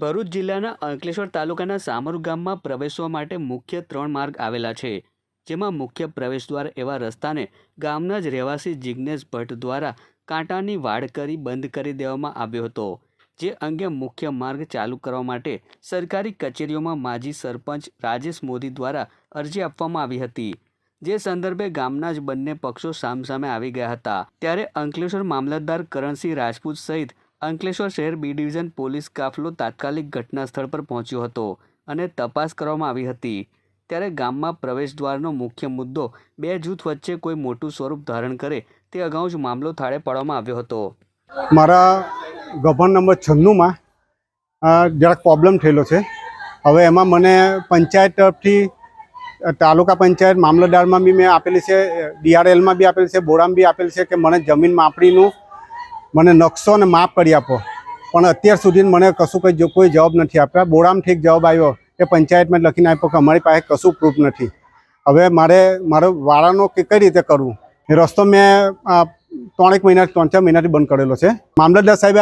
ભરૂચ જિલ્લાના અંકલેશ્વર તાલુકાના સામરૂ ગામમાં પ્રવેશવા માટે મુખ્ય ત્રણ માર્ગ આવેલા છે, જેમાં મુખ્ય પ્રવેશદ્વાર એવા રસ્તાને ગામના જ રહેવાસી જિજ્ઞેશ ભટ્ટ દ્વારા કાંટાની વાડ કરી બંધ કરી દેવામાં આવ્યો હતો, જે અંગે મુખ્ય માર્ગ ચાલુ કરવા માટે સરકારી કચેરીઓમાં માજી સરપંચ રાજેશ મોદી દ્વારા અરજી આપવામાં આવી હતી, જે સંદર્ભે ગામના જ બંને પક્ષો સામસામે આવી ગયા હતા. ત્યારે અંકલેશ્વર મામલતદાર કરણસિંહ રાજપૂત સહિત અંકલેશ્વર શહેર બી ડિવિઝન પોલીસ કાફલો તાત્કાલિક ઘટના સ્થળ પર પહોંચ્યો હતો અને તપાસ કરવામાં આવી હતી. ત્યારે ગામમાં પ્રવેશદ્વારનો મુખ્ય મુદ્દો બે જૂથ વચ્ચે કોઈ મોટું સ્વરૂપ ધારણ કરે તે અગાઉ જ મામલો થાળે પાડવામાં આવ્યો હતો. મારા ગભન નંબર છન્નુંમાં જરાક પ્રોબ્લેમ થયેલો છે. હવે એમાં મને પંચાયત તરફથી તાલુકા પંચાયત મામલતદારમાં બી મેં આપેલી છે ડીઆરએલમાં બી આપેલી છે બોરામાં બી આપેલી છે કે મને જમીન માપણીનું મને નકશો અને માપ કરી આપો. પણ અત્યાર સુધી મને કશું કંઈ કોઈ જવાબ નથી આપ્યા. બોડામાં ઠીક જવાબ આવ્યો કે પંચાયતમાં લખીને આપ્યો કે અમારી પાસે કશું પ્રૂફ નથી. હવે મારે, મારો વાળાનો કે કઈ રીતે કરવું? એ રસ્તો મેં ત્રણેક મહિના, ત્રણ ચાર મહિનાથી બંધ કરેલો છે. મામલતદાર સાહેબ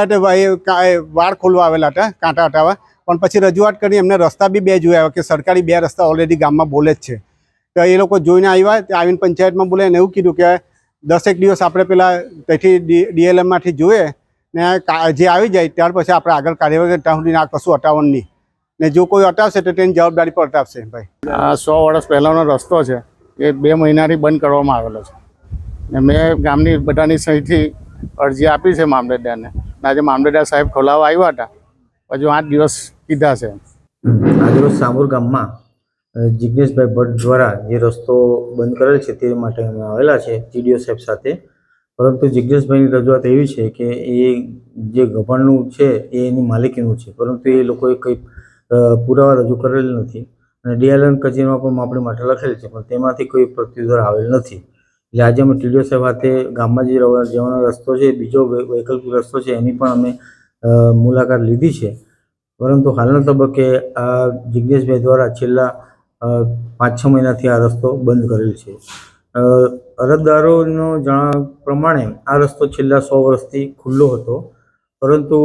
વાળ ખોલવા આવેલા હતા, કાંટા હટાવવા. પણ પછી રજૂઆત કરી એમને રસ્તા બી બે જોયા કે સરકારી બે રસ્તા ઓલરેડી ગામમાં બોલે જ છે. તો એ લોકો જોઈને આવ્યા, આવીને પંચાયતમાં બોલે એને એવું કીધું કે દસેક દિવસ આપણે પેલા ત્યાંથી ડીએલએમમાંથી જોઈએ ને જે આવી જાય ત્યાર પછી આપણે આગળ કાર્યવાહી ત્યાં સુધી આ કશું હટાવવાનું નહીં. ને જો કોઈ હટાવશે તો તેની જવાબદારી પર હટાવશે ભાઈ. આ સો વર્ષ પહેલાંનો રસ્તો છે. એ બે મહિનાથી બંધ કરવામાં આવેલો છે. ને મેં ગામની બધાની સહીથી અરજી આપી છે મામલતદારને આજે મામલતદાર સાહેબ ખોલાવવા આવ્યા હતા. હજુ આઠ દિવસ કીધા છે. આજરોજ સામુર ગામમાં જિજ્ઞેશભાઈ ભટ્ટ દ્વારા જે રસ્તો બંધ કરેલ છે તે માટે અમે આવેલા છે જીડીઓ સાહેબ સાથે. પરંતુ જિજ્ઞેશભાઈની રજૂઆત એવી છે કે એ જે ગભાણનું છે એ એની માલિકીનું છે. પરંતુ એ લોકોએ કંઈ પુરાવા રજૂ કરેલ નથી. અને ડીએલએન કચેરીમાં પણ આપણી માટે લખેલ છે, પણ તેમાંથી કોઈ પ્રત્યુત્તર આવેલ નથી. એટલે આજે અમે ટીડીઓ સાહેબ હાથે ગામમાં જે જવાનો રસ્તો છે, બીજો વૈકલ્પિક રસ્તો છે, એની પણ અમે મુલાકાત લીધી છે. પરંતુ હાલના તબક્કે આ જિજ્ઞેશભાઈ દ્વારા છેલ્લા પાંચ છ મહિનાથી આ રસ્તો બંધ કરેલ છે. અરજદારોનો જણાવ્યા પ્રમાણે આ રસ્તો છેલ્લા સો વર્ષથી ખુલ્લો હતો. પરંતુ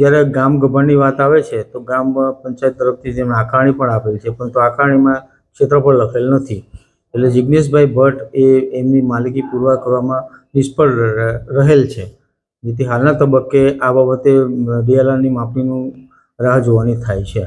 જ્યારે ગામ ગભણની વાત આવે છે, તો ગામ પંચાયત તરફથી તેમણે આકારણી પણ આપેલ છે, પરંતુ આકારણીમાં ક્ષેત્રફળ લખેલ નથી. એટલે જિજ્ઞેશભાઈ ભટ્ટ એ એમની માલિકી પૂરવા કરવામાં નિષ્ફળ રહેલ છે. જેથી હાલના તબક્કે આ બાબતે ડીએલઆરની માપણીનું રાહ જોવાની થાય છે.